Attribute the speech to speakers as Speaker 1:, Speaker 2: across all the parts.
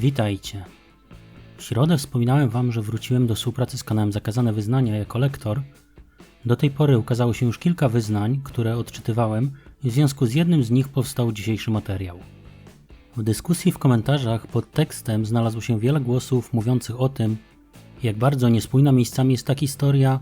Speaker 1: Witajcie. W środę wspominałem Wam, że wróciłem do współpracy z kanałem Zakazane Wyznania jako lektor. Do tej pory ukazało się już kilka wyznań, które odczytywałem i w związku z jednym z nich powstał dzisiejszy materiał. W dyskusji w komentarzach pod tekstem znalazło się wiele głosów mówiących o tym, jak bardzo niespójna miejscami jest ta historia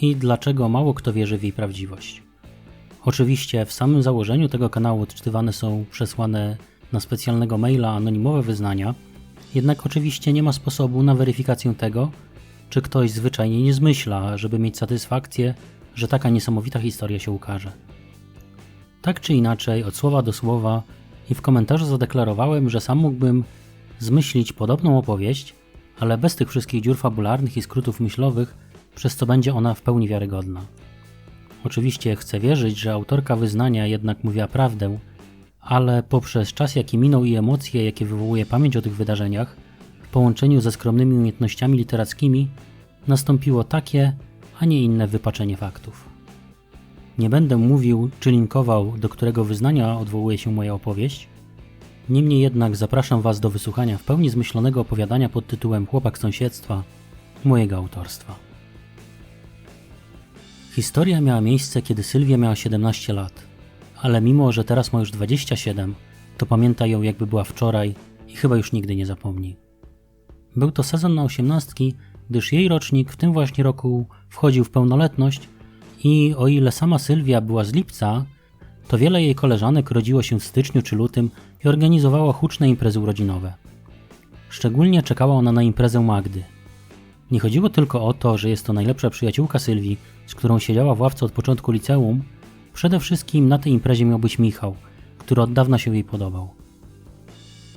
Speaker 1: i dlaczego mało kto wierzy w jej prawdziwość. Oczywiście w samym założeniu tego kanału odczytywane są przesłane na specjalnego maila anonimowe wyznania, jednak oczywiście nie ma sposobu na weryfikację tego, czy ktoś zwyczajnie nie zmyśla, żeby mieć satysfakcję, że taka niesamowita historia się ukaże. Tak czy inaczej, od słowa do słowa i w komentarzu zadeklarowałem, że sam mógłbym zmyślić podobną opowieść, ale bez tych wszystkich dziur fabularnych i skrótów myślowych, przez co będzie ona w pełni wiarygodna. Oczywiście chcę wierzyć, że autorka wyznania jednak mówiła prawdę, ale poprzez czas, jaki minął i emocje, jakie wywołuje pamięć o tych wydarzeniach, w połączeniu ze skromnymi umiejętnościami literackimi, nastąpiło takie, a nie inne wypaczenie faktów. Nie będę mówił czy linkował, do którego wyznania odwołuje się moja opowieść. Niemniej jednak zapraszam Was do wysłuchania w pełni zmyślonego opowiadania pod tytułem Chłopak sąsiedztwa mojego autorstwa. Historia miała miejsce, kiedy Sylwia miała 17 lat, ale mimo, że teraz ma już 27, to pamięta ją jakby była wczoraj i chyba już nigdy nie zapomni. Był to sezon na osiemnastki, gdyż jej rocznik w tym właśnie roku wchodził w pełnoletność i o ile sama Sylwia była z lipca, to wiele jej koleżanek rodziło się w styczniu czy lutym i organizowała huczne imprezy urodzinowe. Szczególnie czekała ona na imprezę Magdy. Nie chodziło tylko o to, że jest to najlepsza przyjaciółka Sylwii, z którą siedziała w ławce od początku liceum, przede wszystkim na tej imprezie miał być Michał, który od dawna się jej podobał.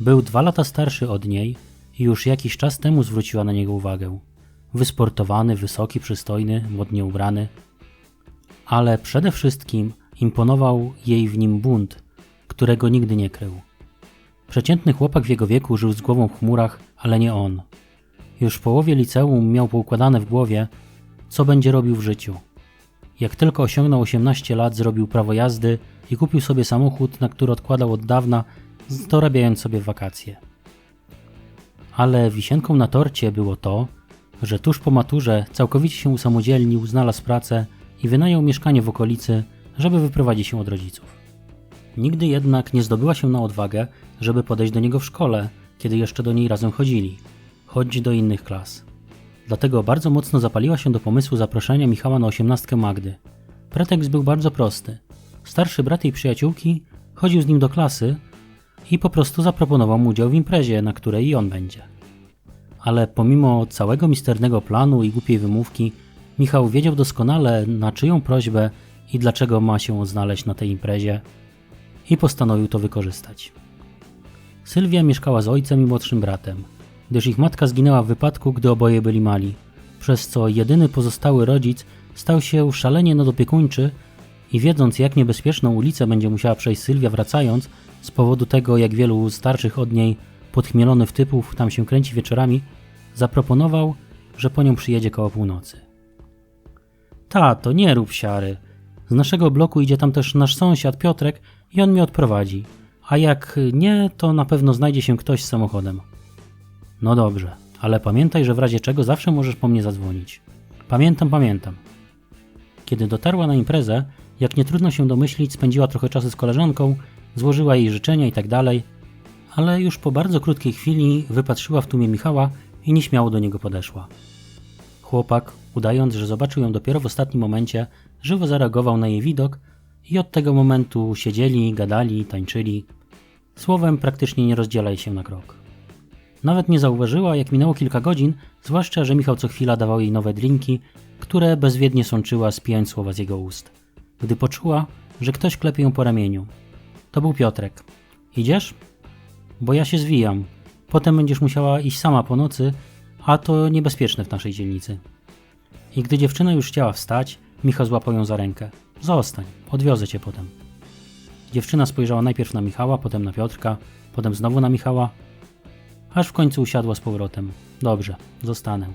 Speaker 1: Był dwa lata starszy od niej i już jakiś czas temu zwróciła na niego uwagę. Wysportowany, wysoki, przystojny, modnie ubrany. Ale przede wszystkim imponował jej w nim bunt, którego nigdy nie krył. Przeciętny chłopak w jego wieku żył z głową w chmurach, ale nie on. Już w połowie liceum miał poukładane w głowie, co będzie robił w życiu. Jak tylko osiągnął 18 lat, zrobił prawo jazdy i kupił sobie samochód, na który odkładał od dawna, dorabiając sobie wakacje. Ale wisienką na torcie było to, że tuż po maturze całkowicie się usamodzielnił, znalazł pracę i wynajął mieszkanie w okolicy, żeby wyprowadzić się od rodziców. Nigdy jednak nie zdobyła się na odwagę, żeby podejść do niego w szkole, kiedy jeszcze do niej razem chodzili, choć do innych klas. Dlatego bardzo mocno zapaliła się do pomysłu zaproszenia Michała na osiemnastkę Magdy. Pretekst był bardzo prosty. Starszy brat jej przyjaciółki chodził z nim do klasy i po prostu zaproponował mu udział w imprezie, na której i on będzie. Ale pomimo całego misternego planu i głupiej wymówki, Michał wiedział doskonale, na czyją prośbę i dlaczego ma się znaleźć na tej imprezie i postanowił to wykorzystać. Sylwia mieszkała z ojcem i młodszym bratem, gdyż ich matka zginęła w wypadku, gdy oboje byli mali, przez co jedyny pozostały rodzic stał się szalenie nadopiekuńczy i wiedząc jak niebezpieczną ulicę będzie musiała przejść Sylwia wracając, z powodu tego jak wielu starszych od niej podchmielony w typów tam się kręci wieczorami, zaproponował, że po nią przyjedzie koło północy. Tato, nie rób siary. Z naszego bloku idzie tam też nasz sąsiad Piotrek i on mnie odprowadzi. A jak nie, to na pewno znajdzie się ktoś z samochodem. No dobrze, ale pamiętaj, że w razie czego zawsze możesz po mnie zadzwonić. Pamiętam, pamiętam. Kiedy dotarła na imprezę, jak nie trudno się domyślić, spędziła trochę czasu z koleżanką, złożyła jej życzenia i tak dalej, ale już po bardzo krótkiej chwili wypatrzyła w tłumie Michała i nieśmiało do niego podeszła. Chłopak, udając, że zobaczył ją dopiero w ostatnim momencie, żywo zareagował na jej widok i od tego momentu siedzieli, gadali, tańczyli. Słowem praktycznie nie rozdzielali się na krok. Nawet nie zauważyła, jak minęło kilka godzin, zwłaszcza, że Michał co chwila dawał jej nowe drinki, które bezwiednie sączyła, spijając słowa z jego ust. Gdy poczuła, że ktoś klepie ją po ramieniu. To był Piotrek. Idziesz? Bo ja się zwijam. Potem będziesz musiała iść sama po nocy, a to niebezpieczne w naszej dzielnicy. I gdy dziewczyna już chciała wstać, Michał złapał ją za rękę. Zostań, odwiozę cię potem. Dziewczyna spojrzała najpierw na Michała, potem na Piotrka, potem znowu na Michała, aż w końcu usiadła z powrotem. Dobrze, zostanę.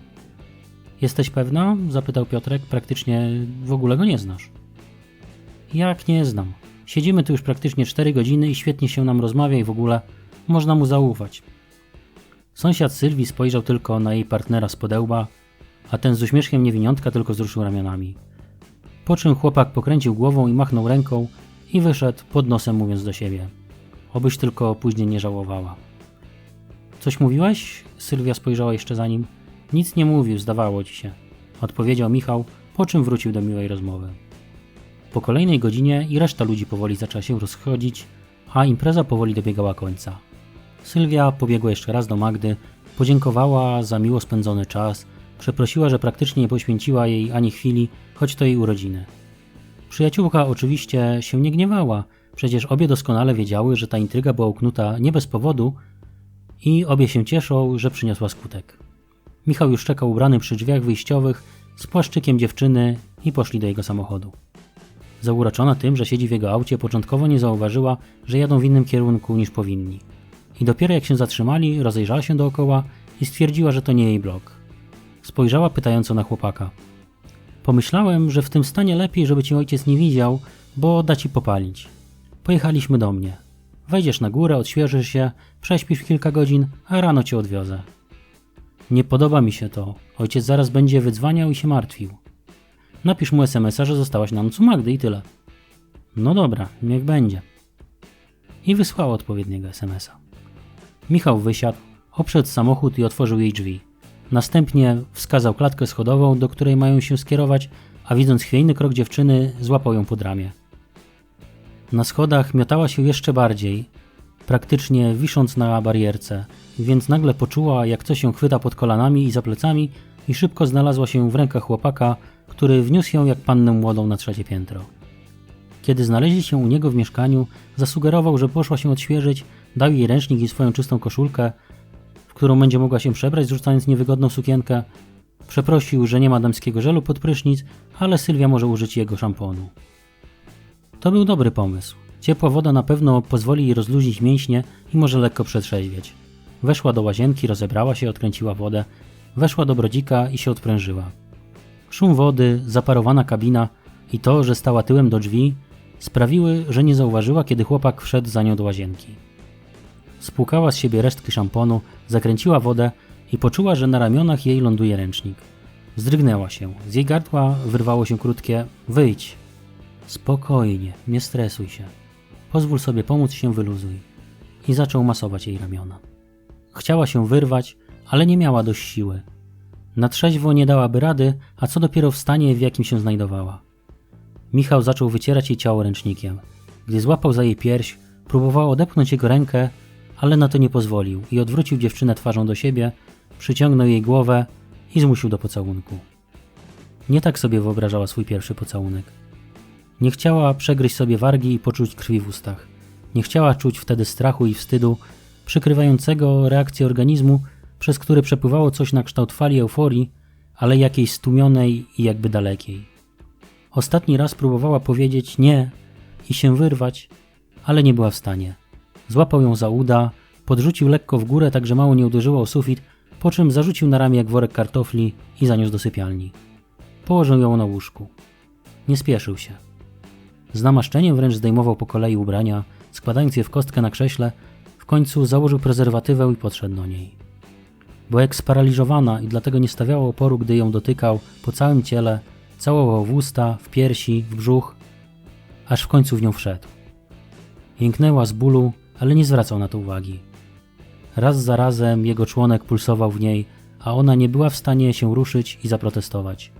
Speaker 1: Jesteś pewna? zapytał Piotrek. Praktycznie w ogóle go nie znasz. Jak nie znam? Siedzimy tu już praktycznie 4 godziny i świetnie się nam rozmawia i w ogóle można mu zaufać. Sąsiad Sylwii spojrzał tylko na jej partnera z podełba, a ten z uśmieszkiem niewiniątka tylko wzruszył ramionami. Po czym chłopak pokręcił głową i machnął ręką i wyszedł pod nosem mówiąc do siebie. Obyś tylko później nie żałowała. Coś mówiłeś? Sylwia spojrzała jeszcze za nim. Nic nie mówił, zdawało ci się. Odpowiedział Michał, po czym wrócił do miłej rozmowy. Po kolejnej godzinie i reszta ludzi powoli zaczęła się rozchodzić, a impreza powoli dobiegała końca. Sylwia pobiegła jeszcze raz do Magdy, podziękowała za miło spędzony czas, przeprosiła, że praktycznie nie poświęciła jej ani chwili, choć to jej urodziny. Przyjaciółka oczywiście się nie gniewała, przecież obie doskonale wiedziały, że ta intryga była uknuta nie bez powodu i obie się cieszą, że przyniosła skutek. Michał już czekał ubrany przy drzwiach wyjściowych z płaszczykiem dziewczyny i poszli do jego samochodu. Zauroczona tym, że siedzi w jego aucie, początkowo nie zauważyła, że jadą w innym kierunku niż powinni. I dopiero jak się zatrzymali, rozejrzała się dookoła i stwierdziła, że to nie jej blok. Spojrzała pytająco na chłopaka. Pomyślałem, że w tym stanie lepiej, żeby ci ojciec nie widział, bo da ci popalić. Pojechaliśmy do mnie. Wejdziesz na górę, odświeżysz się, prześpisz kilka godzin, a rano cię odwiozę. Nie podoba mi się to. Ojciec zaraz będzie wydzwaniał i się martwił. Napisz mu SMS-a, że zostałaś na noc u Magdy i tyle. No dobra, niech będzie. I wysłała odpowiedniego SMS-a. Michał wysiadł, obszedł samochód i otworzył jej drzwi. Następnie wskazał klatkę schodową, do której mają się skierować, a widząc chwiejny krok dziewczyny, złapał ją pod ramię. Na schodach miotała się jeszcze bardziej, praktycznie wisząc na barierce, więc nagle poczuła, jak coś ją chwyta pod kolanami i za plecami i szybko znalazła się w rękach chłopaka, który wniósł ją jak pannę młodą na trzecie piętro. Kiedy znaleźli się u niego w mieszkaniu, zasugerował, że poszła się odświeżyć, dał jej ręcznik i swoją czystą koszulkę, w którą będzie mogła się przebrać, zrzucając niewygodną sukienkę. Przeprosił, że nie ma damskiego żelu pod prysznic, ale Sylwia może użyć jego szamponu. To był dobry pomysł. Ciepła woda na pewno pozwoli jej rozluźnić mięśnie i może lekko przetrzeźwieć. Weszła do łazienki, rozebrała się, odkręciła wodę, weszła do brodzika i się odprężyła. Szum wody, zaparowana kabina i to, że stała tyłem do drzwi, sprawiły, że nie zauważyła, kiedy chłopak wszedł za nią do łazienki. Spłukała z siebie resztki szamponu, zakręciła wodę i poczuła, że na ramionach jej ląduje ręcznik. Wzdrygnęła się. Z jej gardła wyrwało się krótkie wyjdź. Spokojnie, nie stresuj się. Pozwól sobie pomóc się wyluzuj. I zaczął masować jej ramiona. Chciała się wyrwać, ale nie miała dość siły. Na trzeźwo nie dałaby rady, a co dopiero w stanie, w jakim się znajdowała. Michał zaczął wycierać jej ciało ręcznikiem. Gdy złapał za jej pierś, próbował odepchnąć jego rękę, ale na to nie pozwolił i odwrócił dziewczynę twarzą do siebie, przyciągnął jej głowę i zmusił do pocałunku. Nie tak sobie wyobrażała swój pierwszy pocałunek. Nie chciała przegryźć sobie wargi i poczuć krwi w ustach. Nie chciała czuć wtedy strachu i wstydu, przykrywającego reakcję organizmu, przez który przepływało coś na kształt fali euforii, ale jakiejś stłumionej i jakby dalekiej. Ostatni raz próbowała powiedzieć nie i się wyrwać, ale nie była w stanie. Złapał ją za uda, podrzucił lekko w górę, tak że mało nie uderzyło o sufit, po czym zarzucił na ramię jak worek kartofli i zaniósł do sypialni. Położył ją na łóżku. Nie spieszył się. Z namaszczeniem wręcz zdejmował po kolei ubrania, składając je w kostkę na krześle, w końcu założył prezerwatywę i podszedł do niej. Była jak sparaliżowana i dlatego nie stawiała oporu, gdy ją dotykał po całym ciele, całował w usta, w piersi, w brzuch, aż w końcu w nią wszedł. Jęknęła z bólu, ale nie zwracał na to uwagi. Raz za razem jego członek pulsował w niej, a ona nie była w stanie się ruszyć i zaprotestować.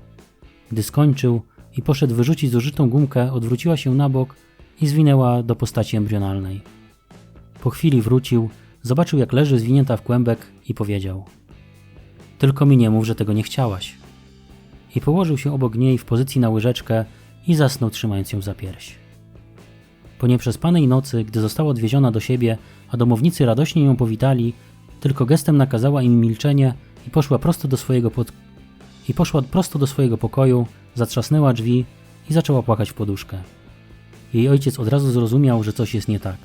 Speaker 1: Gdy skończył i poszedł wyrzucić zużytą gumkę, odwróciła się na bok i zwinęła do postaci embrionalnej. Po chwili wrócił, zobaczył jak leży zwinięta w kłębek i powiedział: Tylko mi nie mów, że tego nie chciałaś. I położył się obok niej w pozycji na łyżeczkę i zasnął, trzymając ją za pierś. Po nieprzespanej nocy, gdy została odwieziona do siebie, a domownicy radośnie ją powitali, tylko gestem nakazała im milczenie i poszła prosto do swojego pod... i poszła prosto do swojego pokoju, zatrzasnęła drzwi i zaczęła płakać w poduszkę. Jej ojciec od razu zrozumiał, że coś jest nie tak.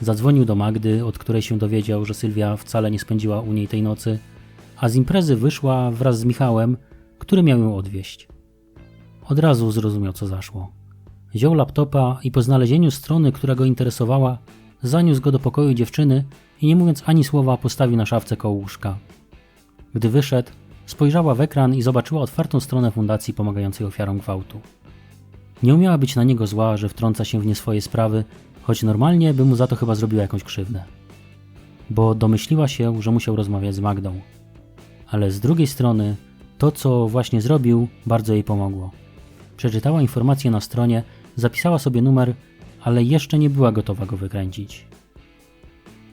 Speaker 1: Zadzwonił do Magdy, od której się dowiedział, że Sylwia wcale nie spędziła u niej tej nocy, a z imprezy wyszła wraz z Michałem, który miał ją odwieźć. Od razu zrozumiał, co zaszło. Wziął laptopa i po znalezieniu strony, która go interesowała, zaniósł go do pokoju dziewczyny i nie mówiąc ani słowa postawił na szafce koło łóżka. Gdy wyszedł, spojrzała w ekran i zobaczyła otwartą stronę fundacji pomagającej ofiarom gwałtu. Nie umiała być na niego zła, że wtrąca się w nie swoje sprawy, choć normalnie by mu za to chyba zrobiła jakąś krzywdę. Bo domyśliła się, że musiał rozmawiać z Magdą. Ale z drugiej strony, to co właśnie zrobił, bardzo jej pomogło. Przeczytała informacje na stronie, zapisała sobie numer, ale jeszcze nie była gotowa go wykręcić.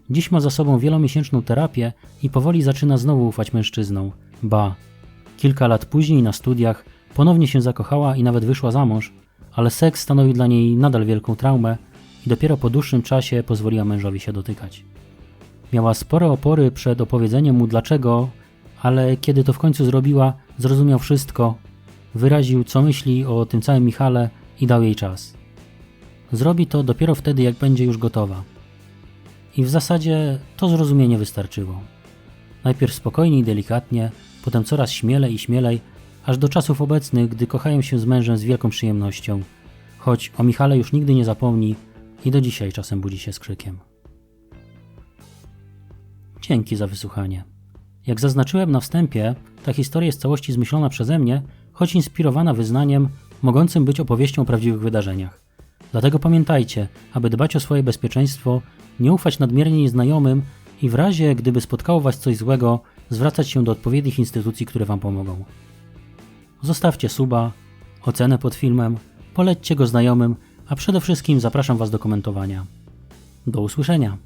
Speaker 1: Dziś ma za sobą wielomiesięczną terapię i powoli zaczyna znowu ufać mężczyznom. Ba, kilka lat później na studiach ponownie się zakochała i nawet wyszła za mąż, ale seks stanowi dla niej nadal wielką traumę i dopiero po dłuższym czasie pozwoliła mężowi się dotykać. Miała spore opory przed opowiedzeniem mu dlaczego, ale kiedy to w końcu zrobiła, zrozumiał wszystko, wyraził co myśli o tym całym Michale i dał jej czas. Zrobi to dopiero wtedy, jak będzie już gotowa. I w zasadzie to zrozumienie wystarczyło. Najpierw spokojnie i delikatnie, potem coraz śmielej i śmielej, aż do czasów obecnych, gdy kochają się z mężem z wielką przyjemnością, choć o Michale już nigdy nie zapomni i do dzisiaj czasem budzi się z krzykiem. Dzięki za wysłuchanie. Jak zaznaczyłem na wstępie, ta historia jest całości zmyślona przeze mnie, choć inspirowana wyznaniem mogącym być opowieścią o prawdziwych wydarzeniach. Dlatego pamiętajcie, aby dbać o swoje bezpieczeństwo, nie ufać nadmiernie nieznajomym i w razie, gdyby spotkało Was coś złego, zwracać się do odpowiednich instytucji, które Wam pomogą. Zostawcie suba, ocenę pod filmem, polećcie go znajomym, a przede wszystkim zapraszam Was do komentowania. Do usłyszenia!